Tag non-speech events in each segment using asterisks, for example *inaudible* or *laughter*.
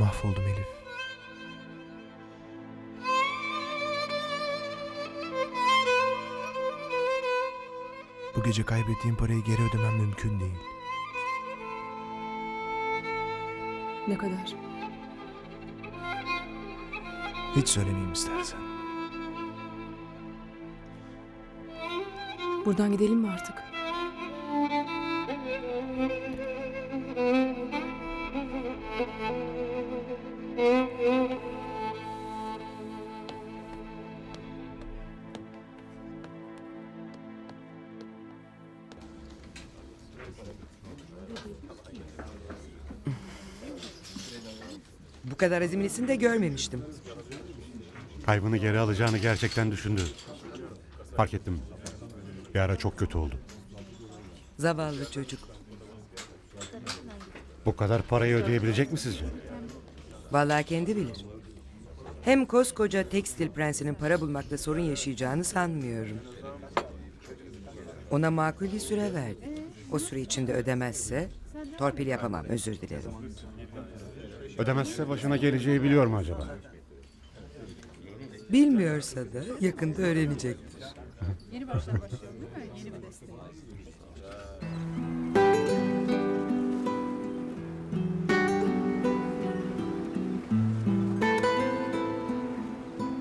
Mahvoldum Elif. Bu gece kaybettiğim parayı geri ödemem mümkün değil. Ne kadar? Hiç söylemeyeyim istersen. Buradan gidelim mi artık? Kadar azimlisini de görmemiştim. Kaybını geri alacağını gerçekten düşündü. Fark ettim. Bir ara çok kötü oldu. Zavallı çocuk. Bu kadar parayı ödeyebilecek mi sizce? Vallahi kendi bilir. Hem koskoca tekstil prensinin para bulmakta sorun yaşayacağını sanmıyorum. Ona makul bir süre verdi. O süre içinde ödemezse torpil yapamam özür dilerim. Ödemezse başına geleceği biliyor mu acaba? Bilmiyorsa da yakında öğrenecektir.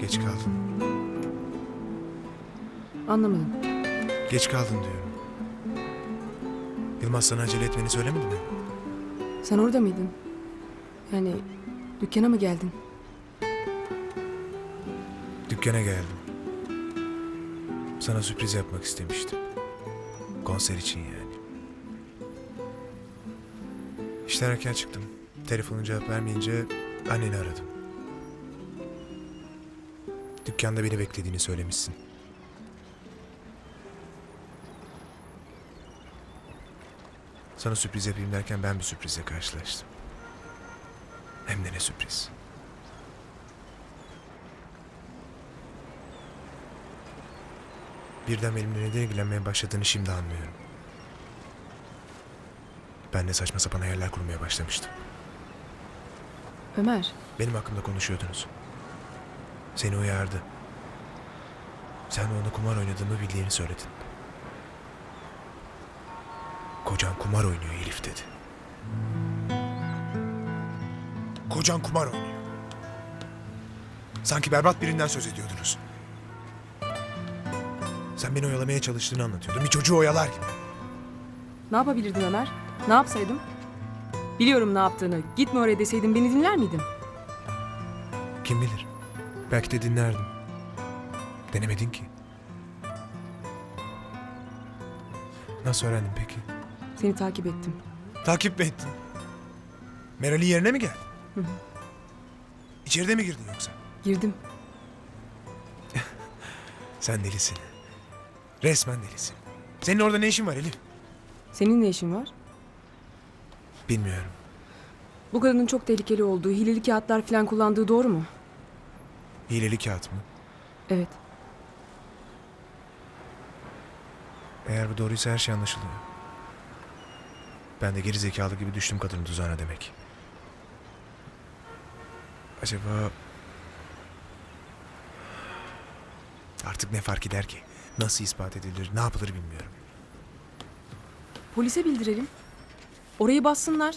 Geç kaldın. Anlamadım. Geç kaldın diyorum. Yılmaz sana acele etmeni söylemedi mi? Sen orada mıydın? Yani dükkana mı geldin? Dükkana geldim. Sana sürpriz yapmak istemiştim. Konser için yani. İşten erken çıktım. Telefonun cevap vermeyince anneni aradım. Dükkanda beni beklediğini söylemişsin. Sana sürpriz yapayım derken ben bir sürprizle karşılaştım. Hem de ne sürpriz. Birden benimle neden ilgilenmeye başladığını şimdi anlıyorum. Ben de saçma sapan hayaller kurmaya başlamıştım. Ömer, Benim hakkımda konuşuyordunuz. Seni uyardı. Sen ona kumar oynadığımı bildiğini söyledin. Kocan kumar oynuyor Elif dedi. Kocan kumar oynuyor. Sanki berbat birinden söz ediyordunuz. Sen beni oyalamaya çalıştığını anlatıyordun. Bir çocuğu oyalar gibi. ne yapabilirdim Ömer? Ne yapsaydım? Biliyorum ne yaptığını. Gitme oraya deseydin beni dinler miydin? Kim bilir? Belki de dinlerdim. Denemedin ki. Nasıl öğrendin peki? Seni takip ettim. Takip mi ettin? Meral'in yerine mi geldin? İçeride mi girdin yoksa? Girdim. *laughs* Sen delisin. Resmen delisin. Senin orada ne işin var Elif? Senin ne işin var? Bilmiyorum. Bu kadının çok tehlikeli olduğu, hileli kağıtlar falan kullandığı doğru mu? Hileli kağıt mı? Evet. Eğer bu doğruysa her şey anlaşılıyor. Ben de geri zekalı gibi düştüm kadının tuzağına demek. Acaba... Artık ne fark eder ki? Nasıl ispat edilir, ne yapılır bilmiyorum. Polise bildirelim. Orayı bassınlar.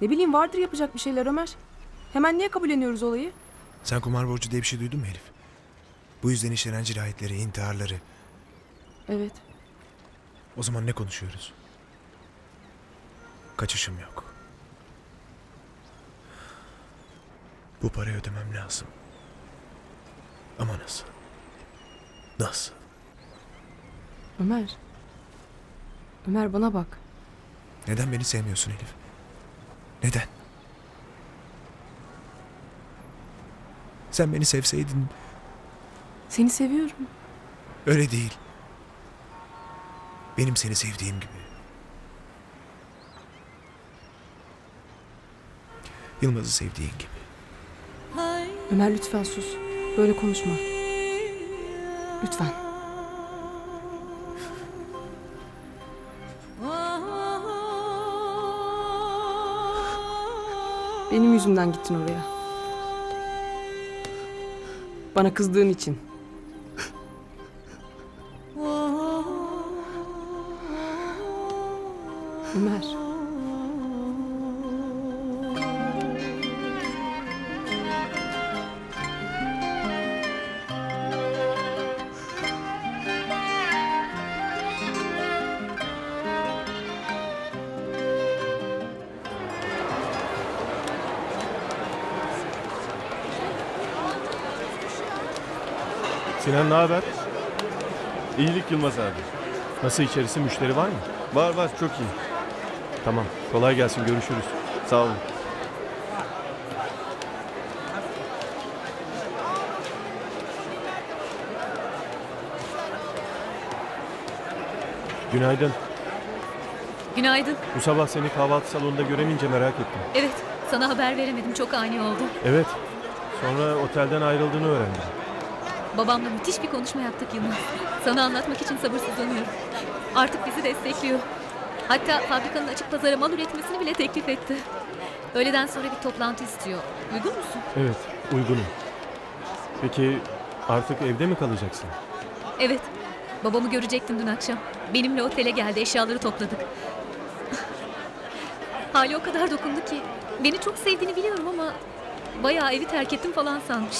Ne bileyim vardır yapacak bir şeyler Ömer. Hemen niye kabulleniyoruz olayı? Sen kumar borcu diye bir şey duydun mu Elif? Bu yüzden işlenen cinayetleri, intiharları. Evet. O zaman ne konuşuyoruz? Kaçışım yok. Bu parayı ödemem lazım. Ama nasıl? Nasıl? Ömer. Ömer bana bak. Neden beni sevmiyorsun Elif? Neden? Sen beni sevseydin Seni seviyorum. öyle değil. Benim seni sevdiğim gibi. Yılmaz'ı sevdiğin gibi. Ömer lütfen sus. Böyle konuşma. Lütfen. Benim yüzümden gittin oraya. Bana kızdığın için. Sinan ne haber? İyilik Yılmaz abi. Nasıl içerisi müşteri var mı? Var var çok iyi. Tamam. Kolay gelsin görüşürüz. Sağ olun. Günaydın. Günaydın. Bu sabah seni kahvaltı salonunda göremeyince merak ettim. Evet, sana haber veremedim. Çok ani oldu. Evet. Sonra otelden ayrıldığını öğrendim. Babamla müthiş bir konuşma yaptık Yılmaz. Sana anlatmak için sabırsızlanıyorum. Artık bizi destekliyor. Hatta fabrikanın açık pazara mal üretmesini bile teklif etti. Öğleden sonra bir toplantı istiyor. Uygun musun? Evet. Uygunum. Peki artık evde mi kalacaksın? Evet. Babamı görecektim dün akşam. Benimle otele geldi, eşyaları topladık. Hali o kadar dokundu ki. Beni çok sevdiğini biliyorum ama bayağı evi terk ettim falan sanmış.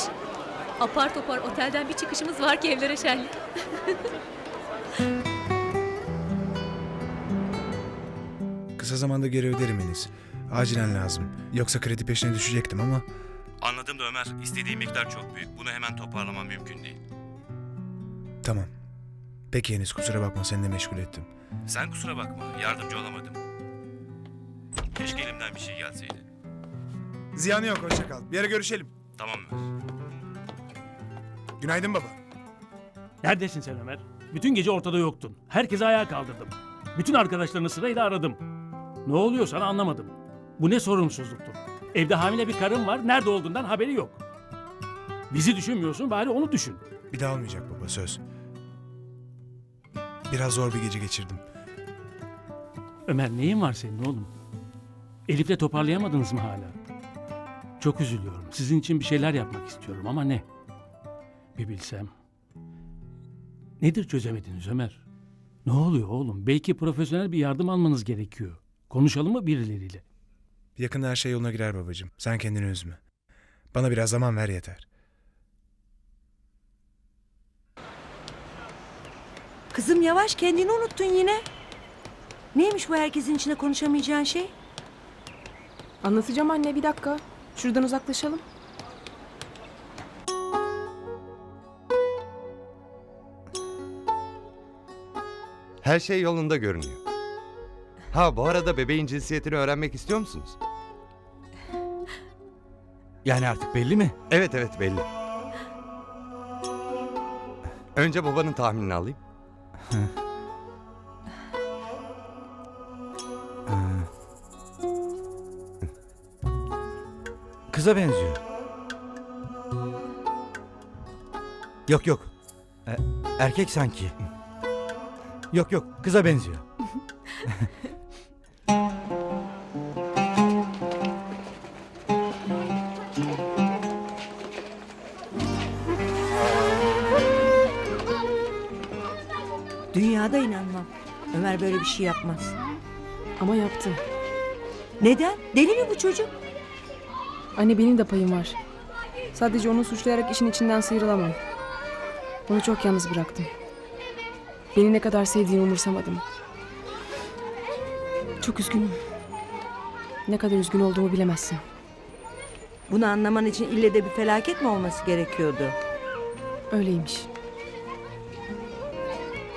Apar topar otelden bir çıkışımız var ki evlere şenlik. Kısa zamanda geri öderim Enis. Acilen lazım. Yoksa kredi peşine düşecektim ama Anladım da Ömer. İstediğim miktar çok büyük. Bunu hemen toparlamam mümkün değil. tamam. Peki Enis kusura bakma seni de meşgul ettim. Sen kusura bakma. Yardımcı olamadım. Keşke elimden bir şey gelseydi. Ziyanı yok hoşça kal. Bir ara görüşelim. Tamam Ömer. Günaydın baba. Neredesin sen Ömer? Bütün gece ortada yoktun. Herkesi ayağa kaldırdım. Bütün arkadaşlarını sırayla aradım. Ne oluyor sana anlamadım. Bu ne sorumsuzluktur. Evde hamile bir karın var, nerede olduğundan haberi yok. Bizi düşünmüyorsun, bari onu düşün. Bir daha olmayacak baba söz. Biraz zor bir gece geçirdim. Ömer neyin var senin oğlum? Elif'le toparlayamadınız mı hala? Çok üzülüyorum. Sizin için bir şeyler yapmak istiyorum ama ne? Bir bilsem. Nedir çözemediniz Ömer? Ne oluyor oğlum? Belki profesyonel bir yardım almanız gerekiyor. Konuşalım mı birileriyle? Yakında her şey yoluna girer babacığım. Sen kendini üzme. Bana biraz zaman ver yeter. Kızım yavaş kendini unuttun yine. Neymiş bu herkesin içinde konuşamayacağın şey? Anlatacağım anne bir dakika. Şuradan uzaklaşalım. Her şey yolunda görünüyor. Ha bu arada bebeğin cinsiyetini öğrenmek istiyor musunuz? Yani artık belli mi? Evet evet belli. Önce babanın tahminini alayım. Kıza benziyor. Yok yok. E, erkek sanki. Yok yok kıza benziyor. Dünyada inanmam. Ömer böyle bir şey yapmaz. Ama yaptı. Neden? Deli mi bu çocuk? Anne benim de payım var. Sadece onu suçlayarak işin içinden sıyrılamam. Onu çok yalnız bıraktım. Beni ne kadar sevdiğini umursamadım. Çok üzgünüm. Ne kadar üzgün olduğumu bilemezsin. Bunu anlaman için ille de bir felaket mi olması gerekiyordu? Öyleymiş.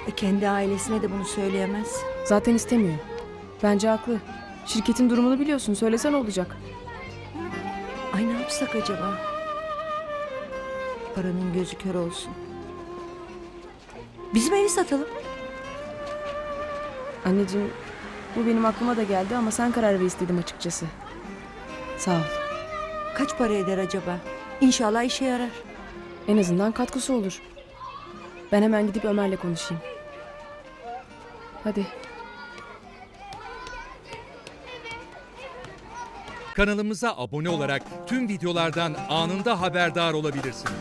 E kendi ailesine de bunu söyleyemez. Zaten istemiyor. Bence haklı. Şirketin durumunu biliyorsun. Söylesen olacak. Ay ne yapsak acaba? Paranın gözü kör olsun. Bizim evi satalım. Anneciğim bu benim aklıma da geldi ama sen karar ver istedim açıkçası. Sağ ol. Kaç para eder acaba? İnşallah işe yarar. En azından katkısı olur. Ben hemen gidip Ömer'le konuşayım. Hadi. Kanalımıza abone olarak tüm videolardan anında haberdar olabilirsiniz.